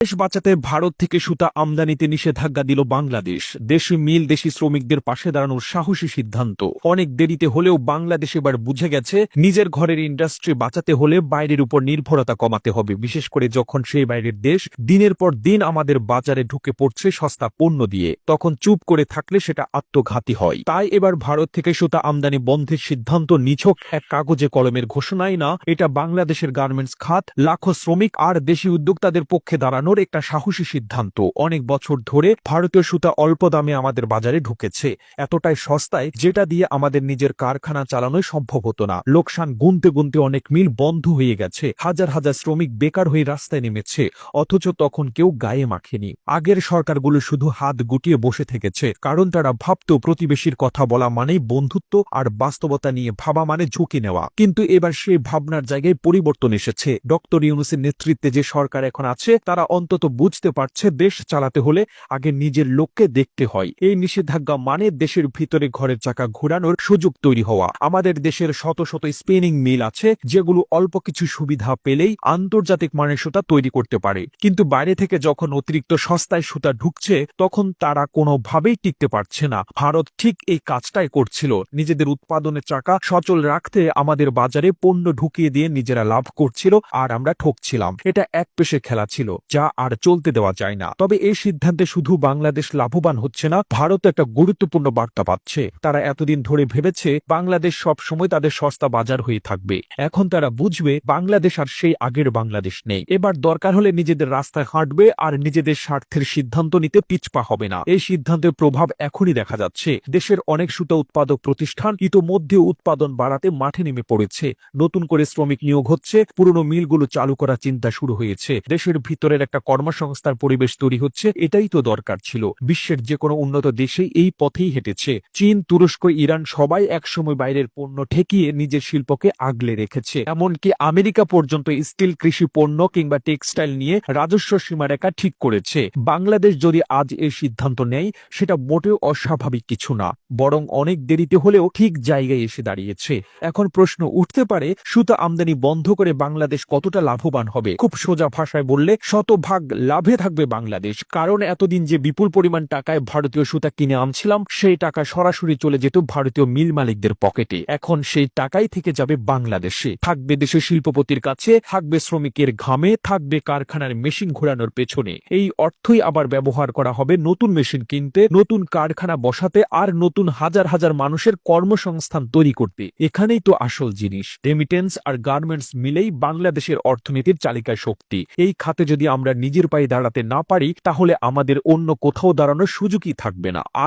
দেশ বাঁচাতে ভারত থেকে সুতা আমদানিতে নিষেধাজ্ঞা দিল বাংলাদেশ। দেশি মিল দেশি শ্রমিকদের পাশে দাঁড়ানোর সাহসী সিদ্ধান্ত। অনেক দেরিতে হলেও বাংলাদেশ এবার বুঝে গেছে, নিজের ঘরের ইন্ডাস্ট্রি বাঁচাতে হলে বাইরের উপর নির্ভরতা কমাতে হবে। বিশেষ করে যখন সেই বাইরের দেশ দিনের পর দিন আমাদের বাজারে ঢুকে পড়ছে সস্তা পণ্য দিয়ে, তখন চুপ করে থাকলে সেটা আত্মঘাতী হয়। তাই এবার ভারত থেকে সুতা আমদানি বন্ধের সিদ্ধান্ত নিছক এক কাগজে কলমের ঘোষণাই না, এটা বাংলাদেশের গার্মেন্টস খাত, লাখো শ্রমিক আর দেশি উদ্যোক্তাদের পক্ষে দাঁড়ানোর একটা সাহসী সিদ্ধান্ত। অনেক বছর ধরে ভারতীয় সুতা অল্প দামে আমাদের বাজারে ঢুকেছে। এতটাই সস্তায় যেটা দিয়ে আমাদের নিজের কারখানা চালানোই সম্ভব হতো না। লোকসান গুনতে গুনতে অনেক মিল বন্ধ হয়ে গেছে। হাজার হাজার শ্রমিক বেকার হয়ে রাস্তায় নেমেছে, অথচ তখন কেউ গায়ে মাখেনি। আগের সরকারগুলো শুধু হাত গুটিয়ে বসে থেকেছে, কারণ তারা ভাবত প্রতিবেশীর কথা বলা মানেই বন্ধুত্ব আর বাস্তবতা নিয়ে ভাবা মানে ঝুঁকি নেওয়া। কিন্তু এবার সেই ভাবনার জায়গায় পরিবর্তন এসেছে। ডক্টর ইউনুসের নেতৃত্বে যে সরকার এখন আছে, তারা অন্তত বুঝতে পারছে দেশ চালাতে হলে আগে নিজের লোককে দেখতে হয়। এই নিষেধাজ্ঞা মানে দেশের ভিতরে ঘরের চাকা ঘোরানোর সুযোগ তৈরি হওয়া। আমাদের দেশের শত শত স্পিনিং মিল আছে, যেগুলো অল্প কিছু সুবিধা পেলেই আন্তর্জাতিক মানের সুতা তৈরি করতে পারে। কিন্তু বাইরে থেকে যখন অতিরিক্ত সস্তায় সুতা ঢুকছে, তখন তারা কোনোভাবেই টিকতে পারছে না। ভারত ঠিক এই কাজটাই করছিল। নিজেদের উৎপাদনের চাকা সচল রাখতে আমাদের বাজারে পণ্য ঢুকিয়ে দিয়ে নিজেরা লাভ করছিল আর আমরা ঠকছিলাম। এটা এক পেশে খেলা ছিল, যা আর চলতে দেওয়া যায় না। তবে এই সিদ্ধান্তে শুধু বাংলাদেশ লাভবান হচ্ছে না, ভারত একটা গুরুত্বপূর্ণ বার্তা পাচ্ছে। তারা এতদিন ধরে ভেবেছে, বাংলাদেশ সব সময় তাদের সস্তা বাজার হয়ে থাকবে। এখন তারা বুঝবে, বাংলাদেশ আর সেই আগের বাংলাদেশ নেই। এবার দরকার হলে নিজেদের রাস্তায় হাঁটবে আর নিজেদের স্বার্থের সিদ্ধান্ত নিতে পিছপা হবে না। এই সিদ্ধান্তের প্রভাব এখনই দেখা যাচ্ছে। দেশের অনেক সুতা উৎপাদক প্রতিষ্ঠান ইতোমধ্যে উৎপাদন বাড়াতে মাঠে নেমে পড়েছে। নতুন করে শ্রমিক নিয়োগ হচ্ছে, পুরনো মিলগুলো চালু করার চিন্তা শুরু হয়েছে। দেশের ভিতরের একটা কর্মসংস্থার পরিবেশ তৈরি হচ্ছে, এটাই তো দরকার ছিল। বিশ্বের যে কোনো উন্নত দেশেই এই পথেই হেঁটেছে। চীন, তুরস্ক, ইরান সবাই একসময় বাইরের পণ্য ঠেকিয়ে নিজের শিল্পকে আগলে রেখেছে। এমনকি আমেরিকা পর্যন্ত স্টিল কৃষি পণ্য কিংবা টেক্সটাইল নিয়ে রাজস্ব সীমারেখা ঠিক করেছে। বাংলাদেশ যদি আজ এই সিদ্ধান্ত নেয়, সেটা মোটেও অস্বাভাবিক কিছু না, বরং অনেক দেরিতে হলেও ঠিক জায়গায় এসে দাঁড়িয়েছে। এখন প্রশ্ন উঠতে পারে, সুতা আমদানি বন্ধ করে বাংলাদেশ কতটা লাভবান হবে? খুব সোজা ভাষায় বললে শতভাগ লাভে থাকবে বাংলাদেশ। কারণ এতদিন যে বিপুল পরিমাণ টাকায় ভারতীয় সুতা কিনে আনছিলাম, সেই টাকা সরাসরি চলে যেত ভারতীয় মিল মালিকদের পকেটে। এখন সেই টাকাই থেকে যাবে বাংলাদেশে। থাকবে দেশের শিল্পপতির কাছে, থাকবে শ্রমিকের ঘামে, থাকবে কারখানার মেশিন ঘোরানোর পেছনে। এই অর্থই আবার ব্যবহার করা হবে নতুন মেশিন কিনতে, নতুন কারখানা বসাতে আর নতুন হাজার হাজার মানুষের কর্মসংস্থান তৈরি করতে। এখানেই তো আসল জিনিস। রেমিটেন্স আর গার্মেন্টস মিলেই বাংলাদেশের অর্থনীতির চালিকায় শক্তি এই খাতে যদি আমরা নিজের পায়ে দাঁড়াতে না পারি তাহলে আমাদের অন্য কোথাও দাঁড়ানোর সুযোগই থাকবে না। আর